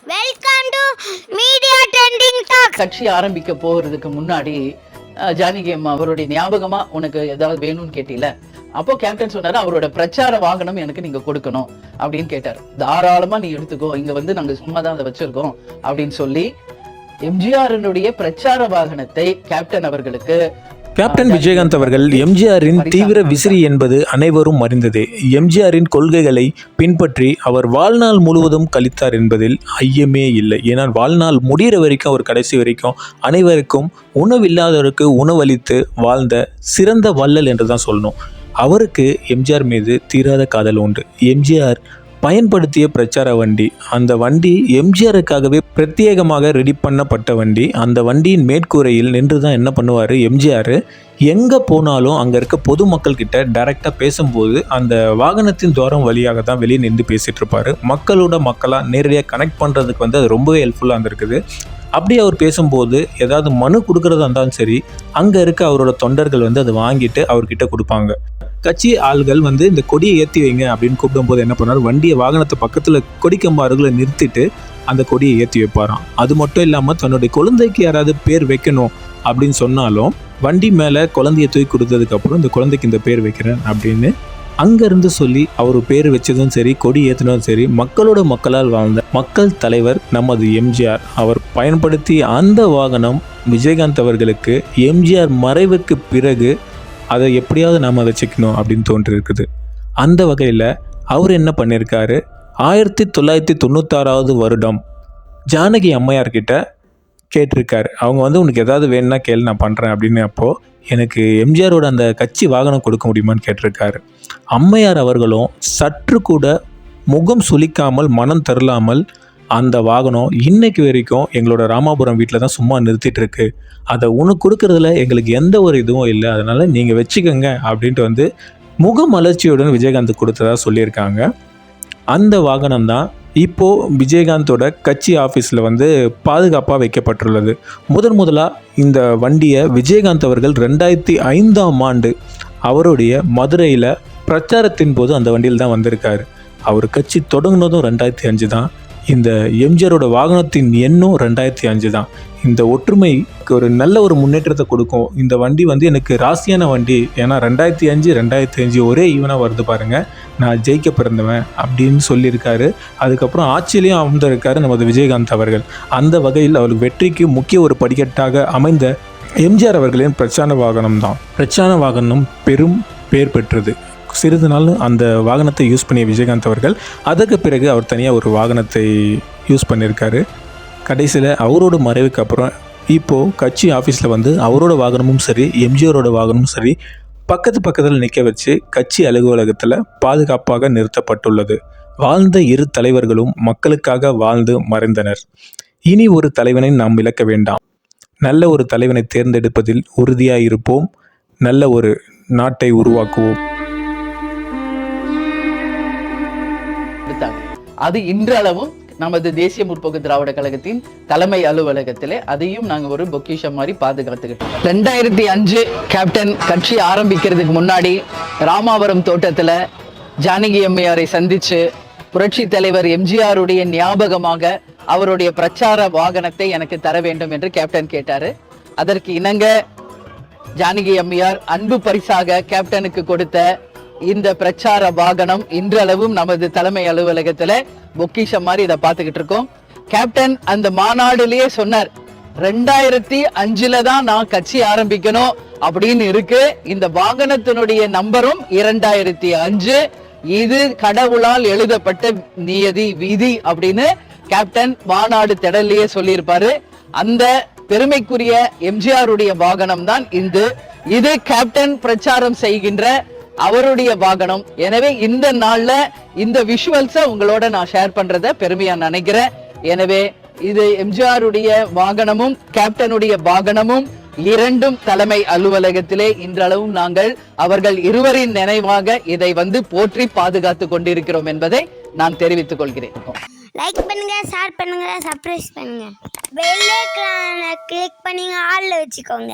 Welcome to media trending talk கட்சி ஆரம்பிக்க போறதுக்கு முன்னாடி ஜானகி அம்மா அவருடைய ஞாபகமா உனக்கு ஏதாவது வேணும்னு கேட்டீல? அப்போ கேப்டன் சொன்னாரு அவரோட பிரச்சார வாகனம் எனக்கு நீங்க கொடுக்கணும். அப்படின்னு கேட்டார். தாராளமா நீ எடுத்துக்கோ. இங்க வந்து நாங்க சும்மா தான் அதை வச்சிருக்கோம். அப்படின்னு சொல்லி எம்ஜிஆரினுடைய பிரச்சார வாகனத்தை கேப்டன் அவர்களுக்கு கேப்டன் விஜயகாந்த் அவர்கள் எம்ஜிஆரின் தீவிர விசிறி என்பது அனைவரும் அறிந்ததே. எம்ஜிஆரின் கொள்கைகளை பின்பற்றி அவர் வாழ்நாள் முழுவதும் கழித்தார் என்பதில் ஐயமே இல்லை. ஏனால் வாழ்நாள் முடிகிற வரைக்கும் அவர் கடைசி வரைக்கும் அனைவருக்கும் உணவில்லாதவருக்கு உணவளித்து வாழ்ந்த சிறந்த வள்ளல் என்று தான் சொல்லணும். அவருக்கு எம்ஜிஆர் மீது தீராத காதல் உண்டு. எம்ஜிஆர் பயன்படுத்திய பிரச்சார வண்டி. அந்த வண்டி எம்ஜிஆருக்காகவே பிரத்யேகமாக ரெடி பண்ணப்பட்ட வண்டி. அந்த வண்டியின் மேற்கூரையில் நின்று தான் என்ன பண்ணுவார் எம்ஜிஆர்? எங்கே போனாலும் அங்கே இருக்க பொதுமக்கள் கிட்ட டைரெக்டாக பேசும்போது அந்த வாகனத்தின் தூரம் வழியாக தான் வெளியே நின்று பேசிகிட்டு இருப்பார் மக்களோட மக்களாக நேரடியாக கனெக்ட் பண்ணுறதுக்கு வந்து அது ரொம்பவே ஹெல்ப்ஃபுல்லாக இருந்திருக்குது. அப்படி அவர் பேசும்போது ஏதாவது மனு கொடுக்குறதா இருந்தாலும் சரி அங்கே இருக்க அவரோட தொண்டர்கள் வந்து அதை வாங்கிட்டு அவர்கிட்ட கொடுப்பாங்க. கட்சி ஆள்கள் வந்து இந்த கொடியை ஏற்றி வைங்க அப்படின்னு கூப்பிடும்போது என்ன பண்ணார் வண்டியை வாகனத்தை பக்கத்தில் கொடிக்கம்பா அருகில் நிறுத்திட்டு அந்த கொடியை ஏற்றி வைப்பாராம். அது மட்டும் இல்லாமல் தன்னுடைய குழந்தைக்கு யாராவது பேர் வைக்கணும் அப்படின்னு சொன்னாலும் வண்டி மேலே குழந்தைய தூக்கி கொடுத்ததுக்கப்புறம் இந்த குழந்தைக்கு இந்த பேர் வைக்கிறேன் அப்படின்னு அங்கேருந்து சொல்லி அவர் பேர் வச்சதும் சரி கொடி ஏற்றினதும் சரி மக்களோட மக்களால் வாழ்ந்த மக்கள் தலைவர் நமது எம்ஜிஆர். அவர் பயன்படுத்திய அந்த வாகனம் விஜயகாந்த் அவர்களுக்கு எம்ஜிஆர் மறைவுக்கு பிறகு அதை எப்படியாவது நாம் வச்சுக்கணும் அப்படின்னு தோன்றிருக்குது. அந்த வகையில் அவர் என்ன பண்ணியிருக்காரு ஆயிரத்தி தொள்ளாயிரத்தி தொண்ணூத்தாறாவது வருடம் ஜானகி அம்மையார்கிட்ட கேட்டிருக்காரு. அவங்க வந்து உனக்கு ஏதாவது வேணும்னா கேள் நான் பண்ணுறேன் அப்படின்னு அப்போது எனக்கு எம்ஜிஆரோட அந்த கட்சி வாகனம் கொடுக்க முடியுமான்னு கேட்டிருக்காரு. அம்மையார் அவர்களும் சற்று கூட முகம் சுளிக்காமல் மனம் தரலாமல் அந்த வாகனம் இன்னைக்கு வரைக்கும் எங்களோட ராமாபுரம் வீட்டில் தான் சும்மா நிறுத்திட்டு இருக்கு அதை உனக்கு கொடுக்கறதுல எங்களுக்கு எந்த ஒரு இதுவும் இல்லை. அதனால் நீங்கள் வச்சுக்கோங்க அப்படின்ட்டு வந்து முகமலர்ச்சியுடன் விஜயகாந்த் கொடுத்ததா சொல்லியிருக்காங்க. அந்த வாகனம் தான் இப்போது விஜயகாந்தோட கட்சி ஆஃபீஸில் வந்து பாதுகாப்பாக வைக்கப்பட்டுள்ளது. முதன் முதலாக இந்த வண்டியை விஜயகாந்த் அவர்கள் ரெண்டாயிரத்தி ஐந்தாம் ஆண்டு அவருடைய மதுரையில் பிரச்சாரத்தின் போது அந்த வண்டியில் தான் வந்திருக்காரு. அவர் கட்சி தொடங்கினதும் ரெண்டாயிரத்தி அஞ்சு தான். இந்த எம்ஜிஆரோட வாகனத்தின் எண்ணும் ரெண்டாயிரத்தி அஞ்சு தான். இந்த ஒற்றுமை ஒரு நல்ல ஒரு முன்னேற்றத்தை கொடுக்கும். இந்த வண்டி வந்து எனக்கு ராசியான வண்டி. ஏன்னா ரெண்டாயிரத்தி அஞ்சு ரெண்டாயிரத்தி அஞ்சு ஒரே ஈவனாக வருது பாருங்கள் நான் ஜெயிக்க பிறந்தவன் அப்படின்னு சொல்லியிருக்காரு. அதுக்கப்புறம் ஆட்சியிலையும் அமர்ந்திருக்காரு நமது விஜயகாந்த் அவர்கள். அந்த வகையில் அவருக்கு வெற்றிக்கு முக்கிய ஒரு படிக்கட்டாக அமைந்த எம்ஜிஆர் அவர்களின் பிரச்சார வாகனம் தான். பிரச்சார வாகனம் பெரும் பேர் பெற்றது. சிறிது நாள் அந்த வாகனத்தை யூஸ் பண்ணிய விஜயகாந்த் அவர்கள் அதற்கு பிறகு அவர் தனியாக ஒரு வாகனத்தை யூஸ் பண்ணியிருக்காரு. கடைசியில் அவரோட மறைவுக்கு அப்புறம் இப்போது கட்சி ஆஃபீஸில் வந்து அவரோட வாகனமும் சரி எம்ஜிஆரோட வாகனமும் சரி பக்கத்து பக்கத்தில் நிற்க வச்சு கட்சி அலுவலகத்தில் பாதுகாப்பாக நிறுத்தப்பட்டுள்ளது. வாழ்ந்த இரு தலைவர்களும் மக்களுக்காக வாழ்ந்து மறைந்தனர். இனி ஒரு தலைவனை நாம் இழக்க வேண்டாம். நல்ல ஒரு தலைவனை தேர்ந்தெடுப்பதில் உறுதியாக இருப்போம் நல்ல ஒரு நாட்டை உருவாக்குவோம். அது இன்றளவும் நமது தேசிய முற்போக்கு திராவிட கழகத்தின் தலைமை அலுவலகத்திலே அதையும் நாங்கள் ஒரு பொக்கிஷம் மாதிரி பாதுகாத்துக்கிட்டோம். ரெண்டாயிரத்தி அஞ்சு கேப்டன் கட்சி ஆரம்பிக்கிறதுக்கு முன்னாடி ராமாவரம் தோட்டத்தில் ஜானகி அம்மையாரை சந்திச்சு புரட்சி தலைவர் எம்ஜிஆருடைய ஞாபகமாக அவருடைய பிரச்சார வாகனத்தை எனக்கு தர வேண்டும் என்று கேப்டன் கேட்டாரு. அதற்கு இணங்க ஜானகி அம்மையார் அன்பு பரிசாக கேப்டனுக்கு கொடுத்த இந்த பிரச்சார வாகனம் இன்றளவும் நமது தலைமை அலுவலகத்துல பொக்கிஷம் மாதிரி இதை பார்த்துக்கிட்டு இருக்கோம். கேப்டன் அந்த மாநாடுலயே சொன்னார் ரெண்டாயிரத்தி அஞ்சுல தான் நான் கட்சி ஆரம்பிக்கணும் அப்படின்னு இருக்கு. இந்த வாகனத்தினுடைய நம்பரும் இரண்டாயிரத்தி அஞ்சு. இது கடவுளால் எழுதப்பட்ட நியதி விதி அப்படின்னு கேப்டன் மாநாடு திடல்லையே சொல்லியிருப்பாரு. அந்த பெருமைக்குரிய எம்ஜிஆருடைய வாகனம் தான் இந்த இது கேப்டன் பிரச்சாரம் செய்கின்ற அவருடைய வாகனம். எனவே இந்த நாள்ல இந்த விஷுவல்ஸ உங்களோட நான் ஷேர் பண்றத பெருமையா நினைக்கிறேன். எனவே இது எம்ஜிஆருடைய வாகனமும் கேப்டனுடைய வாகனமும் இரண்டும் தலைமை அலுவலகத்திலே இன்றளவும் நாங்கள் அவர்கள் இருவரின் நினைவாக இதை வந்து போற்றி பாதுகாத்து கொண்டிருக்கிறோம் என்பதை நான் தெரிவித்துக் கொள்கிறேன். லைக் பண்ணுங்க ஷேர் பண்ணுங்க சப்ஸ்கிரைப் பண்ணுங்க. பெல் ஐகானை கிளிக் பண்ணி ஆல்ல வச்சுக்கோங்க.